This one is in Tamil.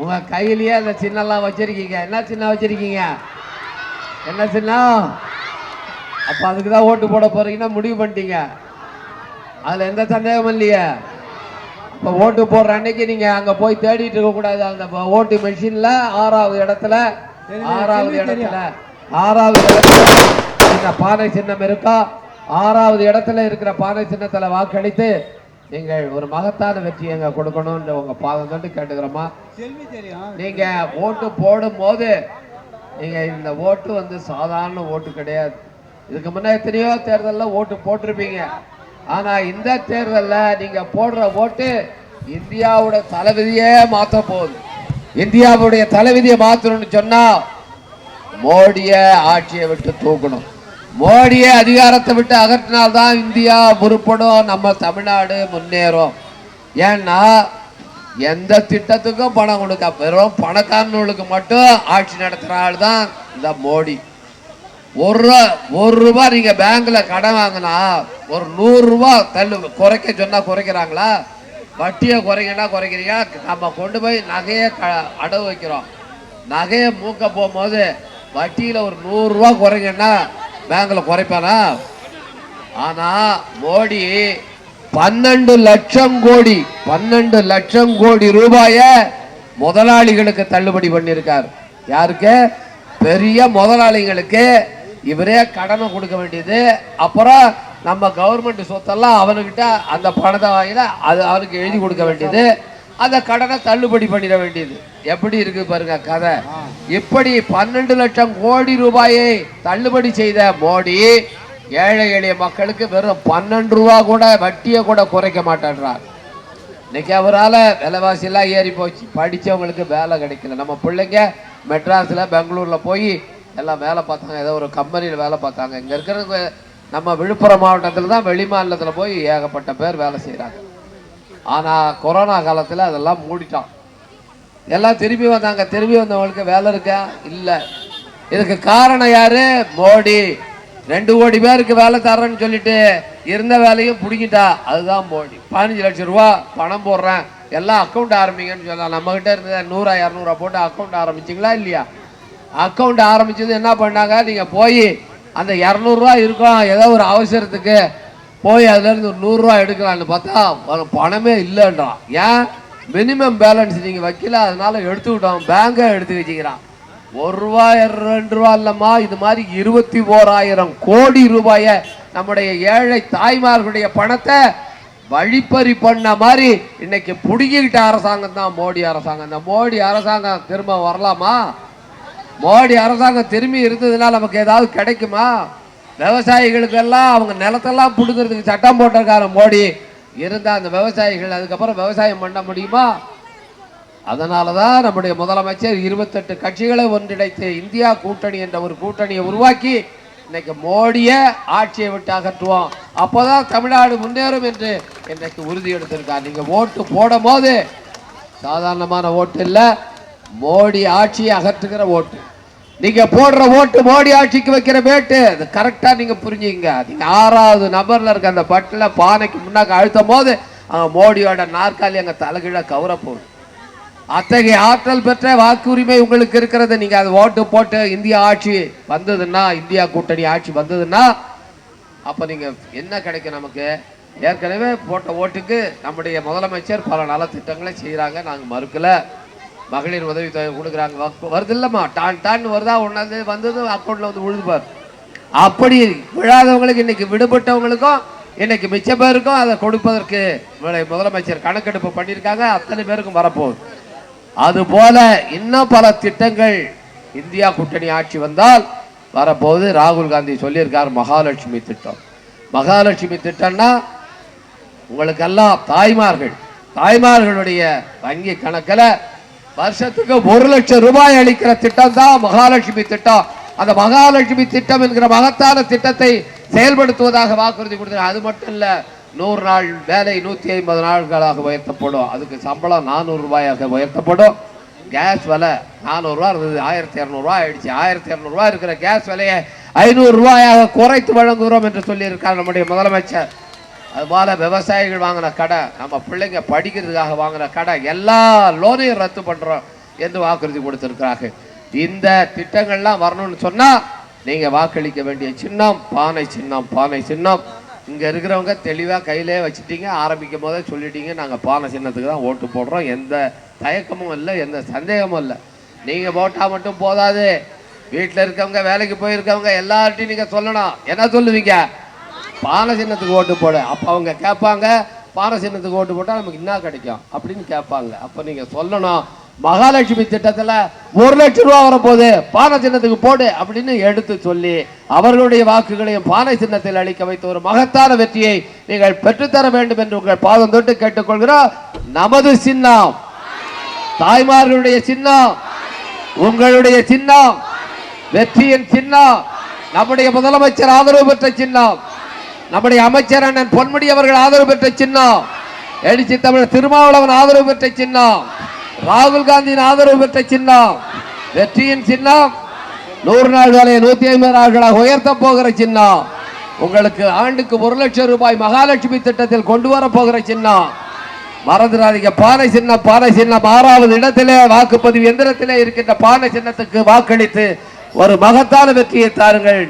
உங்க கையிலேயே அந்த சின்னம்லாம் வச்சிருக்கீங்க. என்ன சின்னம் வச்சிருக்கீங்க? என்ன சின்னம் அப்ப அதுக்கு தான் ஓட்டு போட போறீங்கன்னா முடிவு பண்ணிட்டீங்க. அதுல எந்த சந்தேகமும் இல்லையே. இப்ப ஓட்டு போடுற அன்னைக்கு நீங்க அங்க போய் தேடிட்டு இருக்க கூடாது. அந்த ஓட்டு மெஷின்ல ஆறாவது இடத்துல ஆறாவது இடத்துல ஆறாவது இடத்துல இந்த பானை சின்னம் இருக்கா? ஆறாவது இடத்துல இருக்கிற பானை சின்னத்துல வாக்களித்து நீங்கள் ஒரு மகத்தான வெற்றி எங்க கொடுக்கணும்னு உங்க பாதம் தொட்டு கேட்டுக்கிறோமா? செல்வி தெரியும் நீங்க ஓட்டு போடும் போது நீங்க இந்த ஓட்டு வந்து சாதாரண ஓட்டு கிடையாது. இதுக்கு முன்ன எத்தனையோ தேர்தல்ல ஓட்டு போட்டிருப்பீங்க. ஆனா இந்த தேர்தல்ல நீங்க போடுற ஓட்டு இந்தியாவோட தலைவிதியே மாத்த போகுது. இந்தியாவுடைய தலைவிதியை மாத்தணும்னு சொன்னா மோடிய ஆட்சியை விட்டு தூக்கணும். மோடியை அதிகாரத்தை விட்டு அகற்றினால்தான் இந்தியா உருப்படும் நம்ம தமிழ்நாடு முன்னேறும். ஏன்னா எந்த திட்டத்துக்கும் பணம் கொடுக்க வெறும் பணக்காரனுக்கு மட்டும் ஆட்சி நடத்துகிற ஆள் தான் இந்த மோடி. ஒரு ரூபா ஒரு ரூபா நீங்கள் பேங்க்ல கடன் வாங்கினா ஒரு நூறுரூவா தள்ளு குறைக்க சொன்னால் குறைக்கிறாங்களா? வட்டியை குறைங்கன்னா குறைக்கிறீங்க. நம்ம கொண்டு போய் நகையை க அடவு வைக்கிறோம். நகையை மூக்க போகும்போது வட்டியில் ஒரு நூறுரூவா குறைங்கன்னா பேங்கில் குறைப்பானா? ஆனா மோடி பன்னெண்டு லட்சம் கோடி பன்னெண்டு லட்சம் கோடி ரூபாய முதலாளிகளுக்கு தள்ளுபடி பண்ணியிருக்கார். யாருக்கு? பெரிய முதலாளிகளுக்கு. இவரே கடனை கொடுக்க வேண்டியது. அப்புறம் நம்ம கவர்மெண்ட் சொத்தெல்லாம் அவனுக்கிட்ட அந்த பணத்தை வாங்கினா அது அவனுக்கு எழுதி கொடுக்க வேண்டியது. அந்த கடனை தள்ளுபடி பண்ணிட வேண்டியது. எப்படி இருக்கு பாருங்க கதை. இப்படி பன்னெண்டு லட்சம் கோடி ரூபாயை தள்ளுபடி செய்த மோடி ஏழை எளிய மக்களுக்கு வெறும் பன்னெண்டு ரூபா கூட வட்டியை கூட குறைக்க மாட்டேன்றார். இன்னைக்கு அவரால் விலைவாசி எல்லாம் ஏறி போச்சு. படிச்சவங்களுக்கு வேலை கிடைக்கல. நம்ம பிள்ளைங்க மெட்ராஸில் பெங்களூரில் போய் எல்லாம் வேலை பார்த்தாங்க. ஏதோ ஒரு கம்பெனியில் வேலை பார்த்தாங்க. இங்கே இருக்கிறவங்க நம்ம விழுப்புரம் மாவட்டத்தில் தான் வெளி மாநிலத்தில் போய் ஏகப்பட்ட பேர் வேலை செய்கிறாங்க ஆனால் கொரோனா காலத்தில் அதெல்லாம் மூடிட்டான். எல்லாம் திரும்பி வந்தாங்க. திரும்பி வந்தவங்களுக்கு வேலை இருக்கா? இல்லை. இதுக்கு காரணம் யாரு? மோடி. ரெண்டு கோடி பேருக்கு வேலை தரேன்னு சொல்லிட்டு இருந்த வேலையும் பிடிக்கிட்டா அதுதான் மோடி. பதினஞ்சு லட்சம் ரூபா பணம் போடுறேன். எல்லாம் அக்கௌண்ட் ஆரம்பிங்கன்னு சொல்லலாம் நம்மக்கிட்ட இருந்தது நூறா இரநூறுவா போட்டு அக்கௌண்ட் ஆரம்பிச்சிங்களா இல்லையா? அக்கௌண்ட் ஆரம்பிச்சது என்ன பண்ணாங்க? நீங்கள் போய் அந்த இரநூறுவா இருக்கும். ஏதோ ஒரு அவசரத்துக்கு போய் அதுலேருந்து ஒரு நூறுரூவா எடுக்கலாம்னு பார்த்தா பணமே இல்லைன்றான். ஏன்? மினிமம் பேலன்ஸ் நீங்கள் வைக்கல அதனால எடுத்துக்கிட்டோம் பேங்கை எடுத்து வச்சுக்கிறான். ஒரு ரூபா ரெண்டு ரூபா இல்லைம்மா இது மாதிரி இருபத்தி ஓராயிரம் கோடி ரூபாயை நம்முடைய ஏழை தாய்மார்களுடைய பணத்தை வழிப்பறி பண்ண மாதிரி இன்னைக்கு பிடுங்கிக்கிட்ட அரசாங்கம் தான் மோடி அரசாங்கம். இந்த மோடி அரசாங்கம் திரும்ப வரலாமா? மோடி அரசாங்கம் திரும்பி இருந்ததுனால நமக்கு ஏதாவது கிடைக்குமா? விவசாயிகளுக்கெல்லாம் அவங்க நிலத்தெல்லாம் பிடுங்கிறதுக்கு சட்டம் போட்டிருக்காரு மோடி. இருந்தால் அந்த விவசாயிகள் அதுக்கப்புறம் விவசாயம் பண்ண முடியுமா? அதனால தான் நம்முடைய முதலமைச்சர் இருபத்தெட்டு கட்சிகளை ஒன்றிணைத்து இந்தியா கூட்டணி என்ற ஒரு கூட்டணியை உருவாக்கி இன்னைக்கு மோடியை ஆட்சியை விட்டு அகற்றுவோம். அப்போதான் தமிழ்நாடு முன்னேறும் என்று இன்னைக்கு உறுதி எடுத்திருக்கார் நீங்கள் ஓட்டு போடும் போது சாதாரணமான ஓட்டு இல்லை மோடி ஆட்சியை அகற்றுகிற ஓட்டு. நீங்க போடுற ஓட்டு மோடி ஆட்சிக்கு வைக்கிற வேட்டு அது கரெக்டா நீங்க புரிஞ்சுங்க நீங்க ஆறாவது நபர்ல இருக்க அந்த பட்டில பானைக்கு முன்னாக்க அழுத்தும் போது மோடியோட நாற்காலி அங்க தலைகீழ கவர போகுது அத்தகைய ஆற்றல் பெற்ற வாக்குரிமை உங்களுக்கு இருக்கிறது. நீங்க அது ஓட்டு போட்டு இந்தியா ஆட்சி வந்ததுன்னா இந்தியா கூட்டணி ஆட்சி வந்ததுன்னா அப்ப நீங்க என்ன கிடைக்கும் நமக்கு? ஏற்கனவே போட்ட ஓட்டுக்கு நம்முடைய முதலமைச்சர் பல நலத்திட்டங்களை செய்கிறாங்க நாங்கள் மறுக்கலை. மகளிர் உதவித்தொகை கொடுக்குறாங்க. வருது இல்லம்மா. டான் டான் வருதா ஒன்றாந்து வந்தது அக்கௌண்ட்டில் வந்து விழுதுப்பார். அப்படி விழாதவங்களுக்கு இன்னைக்கு விடுபட்டவங்களுக்கும் இன்னைக்கு மிச்ச பேருக்கும் அதை கொடுப்பதற்கு முதலமைச்சர் கணக்கெடுப்பு பண்ணியிருக்காங்க. அத்தனை பேருக்கும் வரப்போகுது. அதுபோல இன்னும் பல திட்டங்கள் இந்தியா கூட்டணி ஆட்சி வந்தால் வரப்போகுது. ராகுல் காந்தி சொல்லியிருக்கார் மகாலட்சுமி திட்டம். மகாலட்சுமி திட்டம்னா உங்களுக்கெல்லாம் தாய்மார்கள். தாய்மார்களுடைய வங்கி கணக்கில் வருஷத்துக்கு ஒரு லட்சம் ரூபாய் அளிக்கிற திட்டம் தான் மகாலட்சுமி திட்டம். அந்த மகாலட்சுமி திட்டம் என்கிற மகத்தான திட்டத்தை செயல்படுத்துவதாக வாக்குறுதி கொடுத்தார் அது மட்டும் இல்ல நூறு நாள் வேலை நூத்தி ஐம்பது நாட்களாக உயர்த்தப்படும். அதுக்கு சம்பளம் நானூறு ரூபாயாக உயர்த்தப்படும். கேஸ் விலை நானூறுரூவா இருந்தது ஆயிரத்தி இரநூறுவா ஆயிடுச்சு. ஆயிரத்தி இரநூறுவா இருக்கிற கேஸ் விலையை ஐநூறு ரூபாயாக குறைத்து வழங்குகிறோம் என்று சொல்லியிருக்கார் நம்முடைய முதலமைச்சர். அதுபோல் விவசாயிகள் வாங்கின கடை நம்ம பிள்ளைங்க படிக்கிறதுக்காக வாங்கின கடை எல்லா லோனையும் ரத்து பண்ணுறோம் என்று வாக்குறுதி கொடுத்துருக்கிறார்கள். இந்த திட்டங்கள்லாம் வரணும்னு சொன்னால் நீங்கள் வாக்களிக்க வேண்டிய சின்னம் பானை சின்னம் பானை சின்னம். இங்கே இருக்கிறவங்க தெளிவாக கையிலே வச்சுட்டீங்க ஆரம்பிக்கும் போதே சொல்லிட்டீங்க நாங்கள் பானை சின்னத்துக்கு தான் ஓட்டு போடுறோம். எந்த தயக்கமும் இல்லை எந்த சந்தேகமும் இல்லை. நீங்கள் போட்டால் மட்டும் போதாது. வீட்டில் இருக்கவங்க வேலைக்கு போயிருக்கவங்க எல்லார்ட்டையும் நீங்கள் சொல்லணும். என்ன சொல்லுவீங்க? பானை சின்னத்துக்கு ஓட்டு போடு. அப்போ அவங்க கேட்பாங்க பானை சின்னத்துக்கு ஓட்டு போட்டால் நமக்கு என்ன கிடைக்கும் அப்படின்னு கேட்பாங்க. அப்போ நீங்கள் சொல்லணும் மகாலட்சுமி திட்டத்தில் ஒரு லட்சம் ரூபா வரப்போகுது பானை சின்னத்துக்கு போடு அப்படின்னு எடுத்து சொல்லி அவர்களுடைய வாக்குகளையும் பானை சின்னத்தில் அளிக்க வைத்த ஒரு மகத்தான வெற்றியை நீங்கள் பெற்றுத்தர வேண்டும் என்று உங்கள் பாதம் தொட்டு கேட்டுக்கொள்கிறோம். நமது சின்னம் தாய்மார்களுடைய சின்னம் உங்களுடைய சின்னம் வெற்றியின் சின்னம் நம்முடைய முதலமைச்சர் ஆதரவு பெற்ற சின்னம். நம்முடைய அமைச்சர் அண்ணன் பொன்முடி அவர்கள் ஆதரவு பெற்ற சின்னம். எழுச்சி தமிழர் திருமாவளவன் ஆதரவு பெற்ற சின்னம். ராகுல் காந்தியின் ஆதரவு பெற்ற சின்னம். வெற்றியின் சின்னம். நூறு நாள் வேலையை நூத்தி ஐம்பது நாள்களாக உயர்த்த போகிற சின்னம். உங்களுக்கு ஆண்டுக்கு ஒரு லட்சம் ரூபாய் மகாலட்சுமி திட்டத்தில் கொண்டு வர போகிற சின்னம். மறந்துடாதீங்க. பானை சின்னம் பானை சின்னம். ஆறாவது இடத்திலே வாக்குப்பதிவு எந்திரத்திலே இருக்கின்ற பானை சின்னத்துக்கு வாக்களித்து ஒரு மகத்தான வெற்றியை தாருங்கள்.